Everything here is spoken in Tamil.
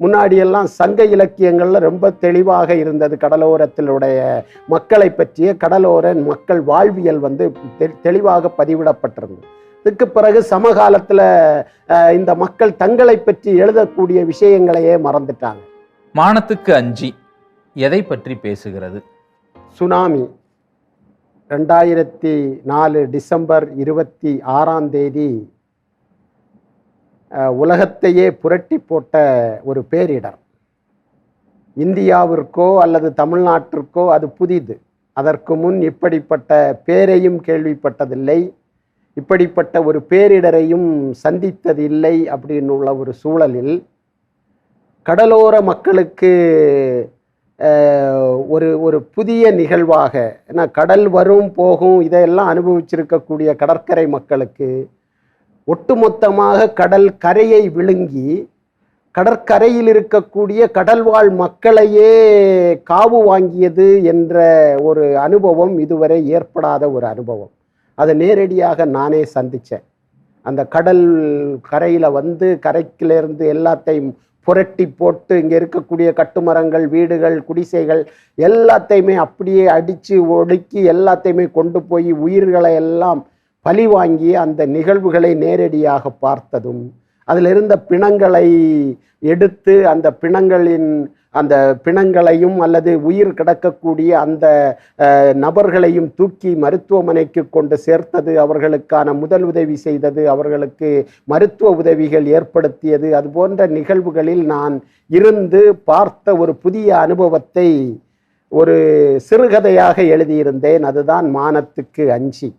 முன்னாடியெல்லாம் சங்க இலக்கியங்கள்ல ரொம்ப தெளிவாக இருந்தது கடலோரத்திலுடைய மக்களை பற்றிய கடலோர மக்கள் வாழ்வியல் வந்து தெ- தெளிவாக பதிவிடப்பட்டிருந்தது. இதுக்கு பிறகு சமகாலத்தில் இந்த மக்கள் தங்களை பற்றி எழுதக்கூடிய விஷயங்களையே மறந்துட்டாங்க. மானத்துக்கு அஞ்சி எதை பற்றி பேசுகிறது? சுனாமி. ரெண்டாயிரத்தி நாலு டிசம்பர் இருபத்தி ஆறாம் தேதி உலகத்தையே புரட்டி போட்ட ஒரு பேரிடர். இந்தியாவிற்கோ அல்லது தமிழ்நாட்டிற்கோ அது புதிது. அதற்கு முன் இப்படிப்பட்ட பேரையும் கேள்விப்பட்டதில்லை. இப்படிப்பட்ட ஒரு பேரிடரையும் சந்தித்ததில்லை அப்படின்னு உள்ள ஒரு சூழலில் கடலோர மக்களுக்கு ஒரு ஒரு புதிய நிகழ்வாக ஏன்னா கடல் வரும் போகும் இதையெல்லாம் அனுபவிச்சிருக்கக்கூடிய கடற்கரை மக்களுக்கு ஒட்டுமொத்தமாக கடல் கரையை விழுங்கி கடற்கரையில் இருக்கக்கூடிய கடல்வாழ் மக்களையே காவு வாங்கியது என்ற ஒரு அனுபவம் இதுவரை ஏற்படாத ஒரு அனுபவம். அதை நேரடியாக நானே சந்தித்தேன். அந்த கடல் கரையில் வந்து கரைக்கிலேருந்து எல்லாத்தையும் புரட்டி போட்டு இங்கே இருக்கக்கூடிய கட்டுமரங்கள் வீடுகள் குடிசைகள் எல்லாத்தையுமே அப்படியே அடித்து ஒடுக்கி எல்லாத்தையுமே கொண்டு போய் உயிர்களை எல்லாம் பழி வாங்கி அந்த நிகழ்வுகளை நேரடியாக பார்த்ததும் அதில் இருந்த பிணங்களை எடுத்து அந்த பிணங்களின் அந்த பிணங்களையும் அல்லது உயிர் கிடக்கக்கூடிய அந்த நபர்களையும் தூக்கி மருத்துவமனைக்கு கொண்டு சேர்த்தது அவர்களுக்கான முதல் உதவி செய்தது அவர்களுக்கு மருத்துவ உதவிகள் ஏற்படுத்தியது. அது போன்ற நிகழ்வுகளில் நான் இருந்து பார்த்த ஒரு புதிய அனுபவத்தை ஒரு சிறுகதையாக எழுதியிருந்தேன். அதுதான் மானத்துக்கு அஞ்சி.